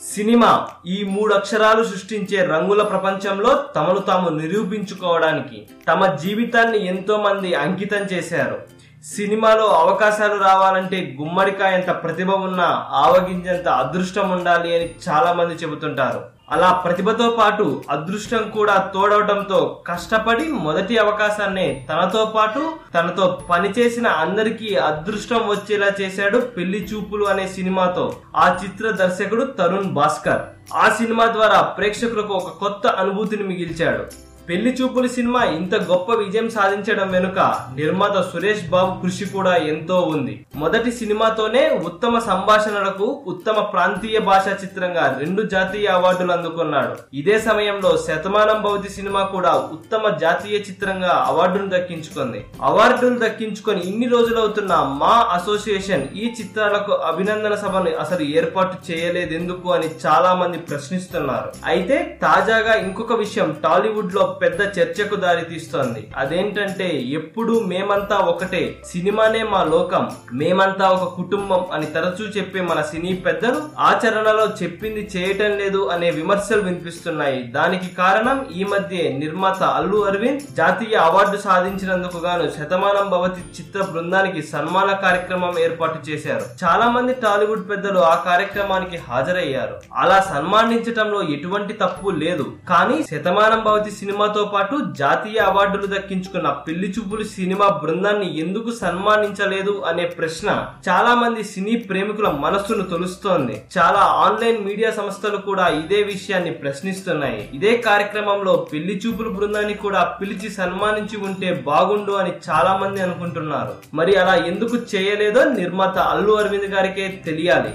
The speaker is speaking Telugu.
సినిమా ఈ మూడు అక్షరాలు సృష్టించే రంగుల ప్రపంచంలో తమను తాము నిరూపించుకోవడానికి తమ జీవితాన్ని ఎంతో మంది అంకితం చేశారు. సినిమాలో అవకాశాలు రావాలంటే గుమ్మడికాయంత ప్రతిభ ఉన్న ఆవగింజంత అదృష్టం ఉండాలి అని చాలా మంది చెబుతుంటారు. అలా ప్రతిభతో పాటు అదృష్టం కూడా తోడవడంతో కష్టపడి మొదటి అవకాశాన్ని తనతో పాటు తనతో పనిచేసిన అందరికీ అదృష్టం వచ్చేలా చేశాడు పెళ్ళి చూపులు అనే సినిమాతో ఆ చిత్ర దర్శకుడు తరుణ్ భాస్కర్. ఆ సినిమా ద్వారా ప్రేక్షకులకు ఒక కొత్త అనుభూతిని మిగిల్చాడు. పెళ్ళి చూపులు సినిమా ఇంత గొప్ప విజయం సాధించడం వెనుక నిర్మాత సురేష్ బాబు కృషి కూడా ఎంతో ఉంది. మొదటి సినిమాతోనే ఉత్తమ సంభాషణలకు ఉత్తమ ప్రాంతీయ భాషా చిత్రంగా రెండు జాతీయ అవార్డులు అందుకున్నాడు. ఇదే సమయంలో శతమానం భవతి సినిమా కూడా ఉత్తమ జాతీయ చిత్రంగా అవార్డును దక్కించుకుంది. అవార్డులు దక్కించుకొని ఇన్ని రోజులవుతున్న మా అసోసియేషన్ ఈ చిత్రాలకు అభినందన సభను అసలు ఏర్పాటు చేయలేదెందుకు అని చాలా మంది ప్రశ్నిస్తున్నారు. అయితే తాజాగా ఇంకొక విషయం టాలీవుడ్లో పెద్ద చర్చకు దారితీస్తోంది అదేంటంటే ఎప్పుడు మేమంతా ఒకటే. సినిమానే మా లోకం. మేమంతా ఒక కుటుంబం అని తరచూ చెప్పే మన సినీ పెద్దలు ఆచరణలో చెప్పింది చేయటం లేదు అనే విమర్శలు వినిపిస్తున్నాయి. దానికి కారణం ఈ మధ్య నిర్మాత అల్లు అరవింద్ జాతీయ అవార్డు సాధించినందుకు గాను శతమానం భవతి చిత్ర బృందానికి సన్మాన కార్యక్రమం ఏర్పాటు చేశారు. చాలా మంది టాలీవుడ్ పెద్దలు ఆ కార్యక్రమానికి హాజరయ్యారు. అలా సన్మానించటంలో ఎటువంటి తప్పు లేదు. కానీ శతమానం భవతి సినిమా సినిమాతో పాటు జాతీయ అవార్డులు దక్కించుకున్న పెళ్ళి చూపులు సినిమా బృందాన్ని ఎందుకు సన్మానించలేదు అనే ప్రశ్న చాలా మంది సినీ ప్రేమికుల మనస్సును తొలుస్తోంది. చాలా ఆన్లైన్ మీడియా సంస్థలు కూడా ఇదే విషయాన్ని ప్రశ్నిస్తున్నాయి. ఇదే కార్యక్రమంలో పెళ్ళి చూపులు బృందాన్ని కూడా పిలిచి సన్మానించి ఉంటే బాగుండు అని చాలా మంది అనుకుంటున్నారు. మరి అలా ఎందుకు చేయలేదో నిర్మాత అల్లు అరవింద్ గారికే తెలియాలి.